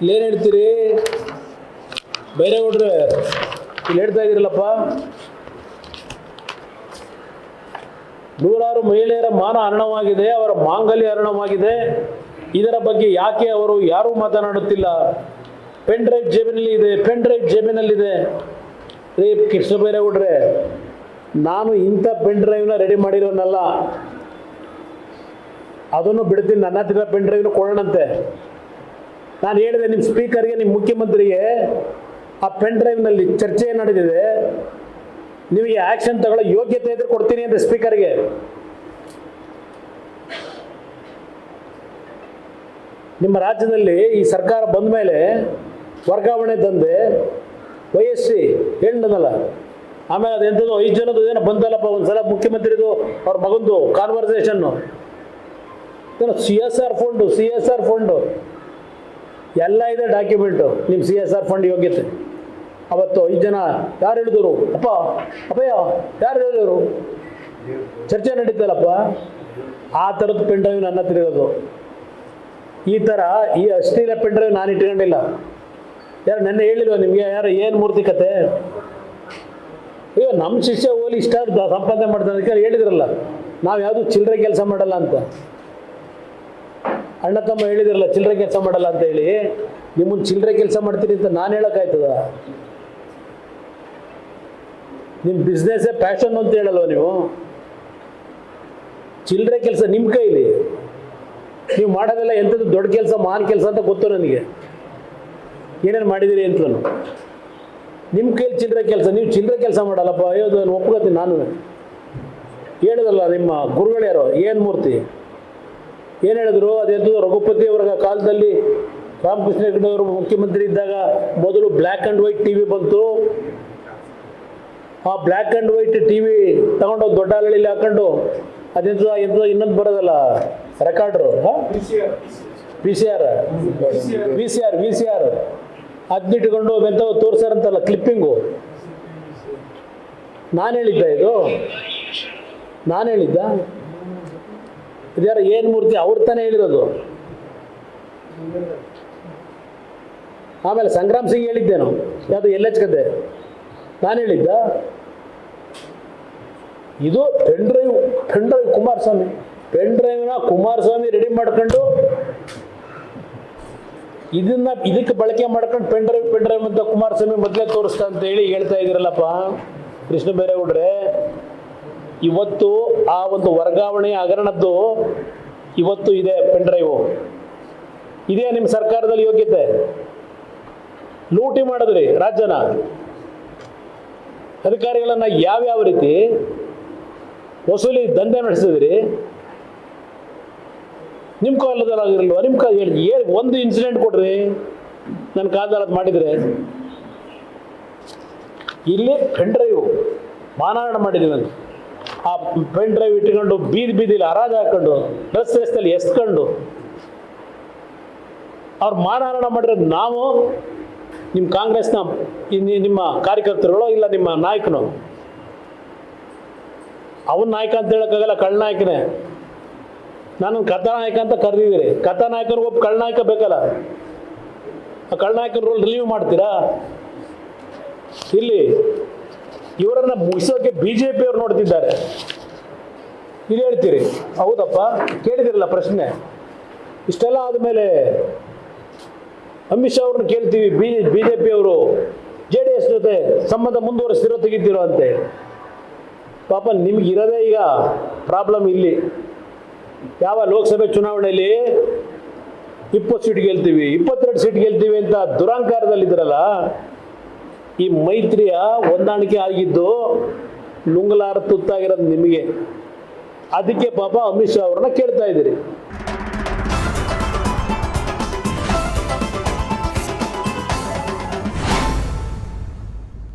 ಇಲ್ಲೇನು ಹೇಳ್ತೀರಿ? ಬೈರೇಗೌಡ್ರೆ ಇಲ್ಲಿ ಹೇಳ್ತಾ ಇದ್ದೀರಲ್ಲಪ್ಪ. ನೂರಾರು ಮಹಿಳೆಯರ ಮಾನ ಹರಣವಾಗಿದೆ, ಅವರ ಮಾಂಗಲ್ಯ ಹರಣವಾಗಿದೆ. ಇದರ ಬಗ್ಗೆ ಯಾಕೆ ಅವರು ಯಾರೂ ಮಾತನಾಡುತ್ತಿಲ್ಲ? ಪೆನ್ ಡ್ರೈವ್ ಜೇಬಿನಲ್ಲಿ ಇದೆ, ಪೆನ್ ಡ್ರೈವ್ ಜೇಬಿನಲ್ಲಿದೆ. ರೇ ಕೃಷ್ಣ ಬೈರೇಗೌಡ್ರೆ ನಾನು ಇಂಥ ಪೆನ್ ಡ್ರೈವ್ನ ರೆಡಿ ಮಾಡಿರೋನಲ್ಲ. ಅದನ್ನು ಬಿಡ್ತೀನಿ, ನನ್ನ ಹತ್ತಿರ ಪೆನ್ ಡ್ರೈವ್ನ ಕೊಡೋಣಂತೆ. ನಾನು ಹೇಳಿದೆ ನಿಮ್ಮ ಸ್ಪೀಕರ್ಗೆ, ನಿಮ್ಮ ಮುಖ್ಯಮಂತ್ರಿಗೆ ಆ ಪೆನ್ ಡ್ರೈವ್ನಲ್ಲಿ ಚರ್ಚೆ ನಡೆದಿದೆ. ನಿಮಗೆ ಆಕ್ಷನ್ ತಗೊಳ್ಳೋ ಯೋಗ್ಯತೆ ಇದ್ರೆ ಕೊಡ್ತೀನಿ ಅಂತ ಸ್ಪೀಕರ್ಗೆ. ನಿಮ್ಮ ರಾಜ್ಯದಲ್ಲಿ ಈ ಸರ್ಕಾರ ಬಂದ ಮೇಲೆ ವರ್ಗಾವಣೆ ತಂದೆ ವಯಸ್ಸಿ ಹೇಳಲ್ಲ ಆಮೇಲೆ ಅದು ಎಂಥದ್ದು ಐದು ಜನದ್ದು ಏನೋ ಬಂದಲ್ಲಪ್ಪ ಒಂದ್ಸಲ ಮುಖ್ಯಮಂತ್ರಿದು ಅವ್ರ ಮಗಂದು ಕಾನ್ವರ್ಸೇಷನ್ನು C S R fund C S R fund ಎಲ್ಲ ಇದೆ ಡಾಕ್ಯುಮೆಂಟು ನಿಮ್ಮ ಸಿ ಎಸ್ ಆರ್ ಫಂಡ್ ಯೋಗ್ಯತೆ. ಅವತ್ತು ಐದು ಜನ ಯಾರು ಹೇಳಿದರು? ಅಪ್ಪ, ಅಪ್ಪಯ್ಯ, ಯಾರು ಹೇಳಿದರು? ಚರ್ಚೆ ನಡೀತಲ್ಲಪ್ಪ ಆ ಥರದ ಪೆನ್ ಡ್ರೈವ್ ನನ್ನ ಹತ್ರ ಇರೋದು. ಈ ಥರ ಈ ಅಶ್ಲೀಲ ಪೆನ್ ಡ್ರೈವ್ ನಾನು ಇಟ್ಕೊಂಡಿಲ್ಲ. ಯಾರು ನೆನ್ನೆ ಹೇಳಿಲ್ವ ನಿಮಗೆ? ಯಾರು ಏನು ಮೂರ್ತಿ ಕತೆ? ಅಯ್ಯೋ ನಮ್ಮ ಶಿಷ್ಯ ಹೋಲಿ ಇಷ್ಟ ಸಂಪಾದನೆ ಮಾಡ್ತಾನೆ ಹೇಳಿದ್ರಲ್ಲ. ನಾವು ಯಾವುದು ಚಿಲ್ಲರೆ ಕೆಲಸ ಮಾಡಲ್ಲ ಅಂತ. ಅಣ್ಣ ತಮ್ಮ ಹೇಳಿದಿರಲ್ಲ ಚಿಲ್ಲರೆ ಕೆಲಸ ಮಾಡಲ್ಲ ಅಂತ ಹೇಳಿ. ನಿಮ್ಮನ್ನು ಚಿಲ್ಲರೆ ಕೆಲಸ ಮಾಡ್ತೀನಿ ಅಂತ ನಾನು ಹೇಳೋಕ್ಕಾಯ್ತದ? ನಿಮ್ಮ ಬಿಸ್ನೆಸ್ಸೇ ಪ್ಯಾಷನ್ ಅಂತ ಹೇಳಲ್ವ ನೀವು? ಚಿಲ್ಲರೆ ಕೆಲಸ ನಿಮ್ಮ ಕೈಲಿ. ನೀವು ಮಾಡೋದೆಲ್ಲ ಎಂಥದ್ದು ದೊಡ್ಡ ಕೆಲಸ ಮಾನ್ ಕೆಲಸ ಅಂತ ಗೊತ್ತು ನನಗೆ. ಏನೇನು ಮಾಡಿದಿರಿ ಅಂತ ನಾನು ನಿಮ್ಮ ಕೈಲಿ ಚಿಲ್ಲರೆ ಕೆಲಸ, ನೀವು ಚಿಲ್ಲರೆ ಕೆಲಸ ಮಾಡಲ್ಲಪ್ಪ. ಅಯ್ಯೋ ನಾನು ಒಪ್ಕೋತೀನಿ ನಾನು. ಹೇಳಿದಲ್ಲ ನಿಮ್ಮ ಗುರುಗಳ್ಯಾರು, ಏನು ಮೂರ್ತಿ? ಏನು ಹೇಳಿದ್ರು? ಅದೆಂದು ರಘುಪತಿ ಅವರ ಕಾಲದಲ್ಲಿ ರಾಮಕೃಷ್ಣ ಹೆಗಡೆ ಅವರು ಮುಖ್ಯಮಂತ್ರಿ ಇದ್ದಾಗ ಮೊದಲು black and white T V ಬಂತು. ಆ black and white T V ತಗೊಂಡೋಗಿ ದೊಡ್ಡ ಹಳ್ಳಿಲಿ ಹಾಕೊಂಡು ಅದೆಂತ ಎಂತ ಇನ್ನೊಂದು ಬರೋದಲ್ಲ recorder V C R V C R V C R clipping ನಾನು ಹೇಳಿದ್ದ ಇದು? ನಾನು ಹೇಳಿದ್ದ? ಇದ್ಯಾರ ಏನು ಮೂರ್ತಿ? ಅವ್ರು ತಾನೇ ಹೇಳಿರೋದು. ಆಮೇಲೆ ಸಂಗ್ರಾಮ್ ಸಿಂಗ್ ಹೇಳಿದ್ದೇನು. ಯಾವುದು ಎಲ್ ಎಚ್ ಕತೆ ನಾನು ಹೇಳಿದ್ದ? ಇದು pen drive pen drive Kumaraswamy. Pen ಡ್ರೈವ್ನ Kumaraswamy ready ಮಾಡ್ಕೊಂಡು ಇದನ್ನ ಇದಕ್ಕೆ ಬಳಕೆ ಮಾಡ್ಕೊಂಡು ಪೆನ್ ಡ್ರೈವ್ ಪೆನ್ ಡ್ರೈವ್ ಅಂತ ಕುಮಾರಸ್ವಾಮಿ ಮೊದಲೇ ತೋರಿಸ್ತಾ ಅಂತ ಹೇಳಿ ಹೇಳ್ತಾ ಇದ್ದೀರಲ್ಲಪ್ಪ. ಕೃಷ್ಣ ಬೈರೇಗೌಡ್ರೆ ಇವತ್ತು ಆ ಒಂದು ವರ್ಗಾವಣೆ ಹಗರಣದ್ದು ಇವತ್ತು ಇದೆ ಪೆನ್ ಡ್ರೈವು. ಇದೇ ನಿಮ್ಮ ಸರ್ಕಾರದಲ್ಲಿ ಯೋಗ್ಯತೆ? ಲೂಟಿ ಮಾಡಿದ್ರಿ ರಾಜ್ಯನ. ಅಧಿಕಾರಿಗಳನ್ನ ಯಾವ್ಯಾವ ರೀತಿ ವಸೂಲಿ ದಂಧೆ ನಡೆಸಿದ್ರಿ? ನಿಮ್ಮ ಕಾಲದಲ್ಲಾಗಿರಲ್ವ ನಿಮ್ಮ ಕಾಲ ಹೇಳಿ ಏ ಒಂದು ಇನ್ಸಿಡೆಂಟ್ ಕೊಡ್ರಿ ನನ್ನ ಕಾಲದಲ್ಲಿ ಅದು ಮಾಡಿದರೆ. ಇಲ್ಲಿ ಪೆನ್ ಡ್ರೈವ್ ಮಾನಹಾರ ಮಾಡಿದ್ದೀವಿ ಅಂತ. ಆ ಪೆನ್ ಡ್ರೈವ್ ಇಟ್ಕೊಂಡು ಬೀದಿ ಬೀದಿಲಿ ಹರಾಜ್ ಹಾಕೊಂಡು ರಸ್ ರಸ್ತೆಯಲ್ಲಿ ಎಸ್ಕೊಂಡು ಅವ್ರು ಮಾನಹರಣ ಮಾಡಿದ್ರೆ ನಾವು ನಿಮ್ಮ ಕಾಂಗ್ರೆಸ್ನ ನಿಮ್ಮ ಕಾರ್ಯಕರ್ತರುಗಳು ಇಲ್ಲ ನಿಮ್ಮ ನಾಯಕನು ಅವನ ನಾಯಕ ಅಂತ ಹೇಳೋಕ್ಕಾಗಲ್ಲ ಕಳ್ಳನಾಯಕನೇ ನಾನು ಕಥಾನಾಯಕ ಅಂತ ಕರೆದಿದ್ದೀರಿ ಕಥಾನಾಯಕರು ಒಬ್ಬ ಕಳ್ಳನಾಯಕ ಬೇಕಲ್ಲ. ಆ ಕಳ್ಳನಾಯಕನ ರೋಲ್ ರಿಲೀವ್ ಮಾಡ್ತೀರಾ? ಇಲ್ಲಿ ಇವರನ್ನ ಮುಗಿಸೋಕೆ ಬಿ ಜೆ ಪಿಯವ್ರು ನೋಡ್ತಿದ್ದಾರೆ. ಇದು ಹೇಳ್ತೀರಿ? ಹೌದಪ್ಪ. ಕೇಳಿದಿರಲ್ಲ ಪ್ರಶ್ನೆ. ಇಷ್ಟೆಲ್ಲ ಆದಮೇಲೆ ಅಮಿತ್ ಶಾ ಅವ್ರನ್ನ ಕೇಳ್ತೀವಿ. ಬಿ ಬಿ ಜೆ ಪಿಯವರು ಜೆ ಡಿ ಎಸ್ ಜೊತೆ ಸಂಬಂಧ ಮುಂದುವರಿಸ್ತಿರೋ ತೆಗಿತೀರೋ ಅಂತೆ. ಪಾಪ ನಿಮ್ಗೆ ಇರೋದೇ ಈಗ ಪ್ರಾಬ್ಲಮ್ ಇಲ್ಲಿ. ಯಾವ ಲೋಕಸಭೆ ಚುನಾವಣೆಯಲ್ಲಿ ಇಪ್ಪತ್ತು ಸೀಟ್ ಗೆಲ್ತೀವಿ, ಇಪ್ಪತ್ತೆರಡು ಸೀಟ್ ಗೆಲ್ತೀವಿ ಅಂತ ದುರಂಕಾರದಲ್ಲಿದ್ದರಲ್ಲ ಈ ಮೈತ್ರಿಯ ಹೊಂದಾಣಿಕೆ ಆಗಿದ್ದು ನುಂಗಲಾರ ತುತ್ತಾಗಿರೋದು ನಿಮಗೆ. ಅದಕ್ಕೆ ಪಾಪ ಅಮಿತ್ ಶಾ ಅವ್ರನ್ನ ಕೇಳ್ತಾ ಇದ್ದೀರಿ.